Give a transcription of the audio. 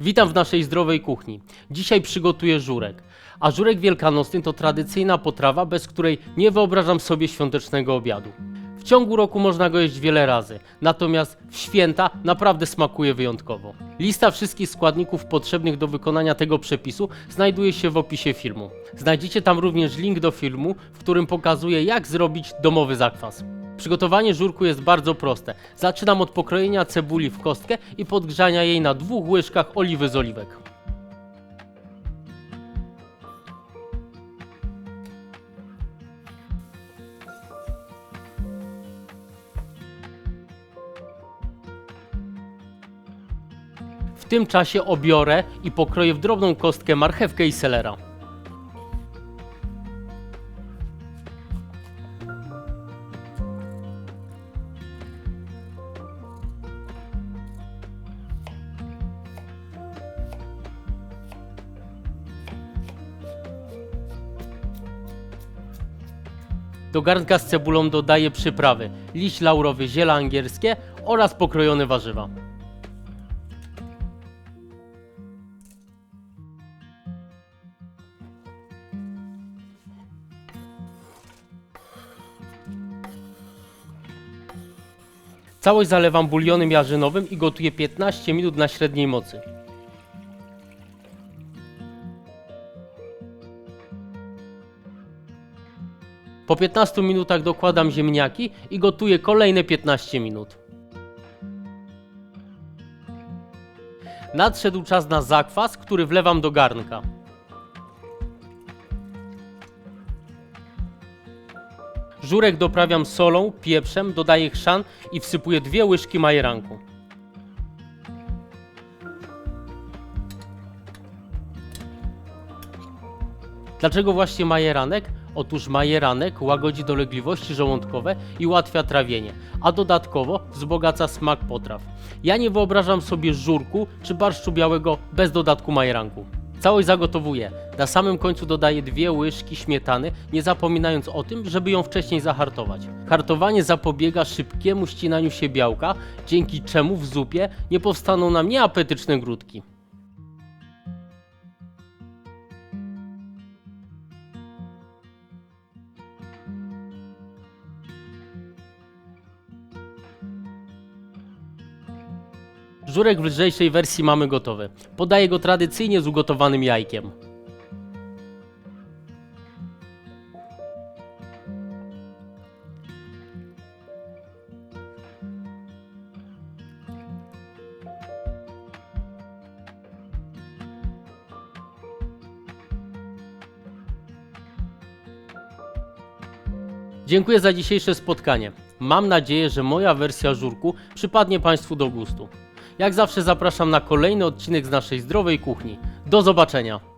Witam w naszej zdrowej kuchni. Dzisiaj przygotuję żurek. A żurek wielkanocny to tradycyjna potrawa, bez której nie wyobrażam sobie świątecznego obiadu. W ciągu roku można go jeść wiele razy, natomiast w święta naprawdę smakuje wyjątkowo. Lista wszystkich składników potrzebnych do wykonania tego przepisu znajduje się w opisie filmu. Znajdziecie tam również link do filmu, w którym pokazuję jak zrobić domowy zakwas. Przygotowanie żurku jest bardzo proste. Zaczynam od pokrojenia cebuli w kostkę i podgrzania jej na dwóch łyżkach oliwy z oliwek. W tym czasie obiorę i pokroję w drobną kostkę marchewkę i selera. Do garnka z cebulą dodaję przyprawy, liść laurowy, ziele angielskie oraz pokrojone warzywa. Całość zalewam bulionem jarzynowym i gotuję 15 minut na średniej mocy. Po 15 minutach dokładam ziemniaki i gotuję kolejne 15 minut. Nadszedł czas na zakwas, który wlewam do garnka. Żurek doprawiam solą, pieprzem, dodaję chrzan i wsypuję dwie łyżki majeranku. Dlaczego właśnie majeranek? Otóż majeranek łagodzi dolegliwości żołądkowe i ułatwia trawienie, a dodatkowo wzbogaca smak potraw. Ja nie wyobrażam sobie żurku czy barszczu białego bez dodatku majeranku. Całość zagotowuję. Na samym końcu dodaję dwie łyżki śmietany, nie zapominając o tym, żeby ją wcześniej zahartować. Hartowanie zapobiega szybkiemu ścinaniu się białka, dzięki czemu w zupie nie powstaną nam nieapetyczne grudki. Żurek w lżejszej wersji mamy gotowy. Podaję go tradycyjnie z ugotowanym jajkiem. Dziękuję za dzisiejsze spotkanie. Mam nadzieję, że moja wersja żurku przypadnie Państwu do gustu. Jak zawsze zapraszam na kolejny odcinek z naszej zdrowej kuchni. Do zobaczenia!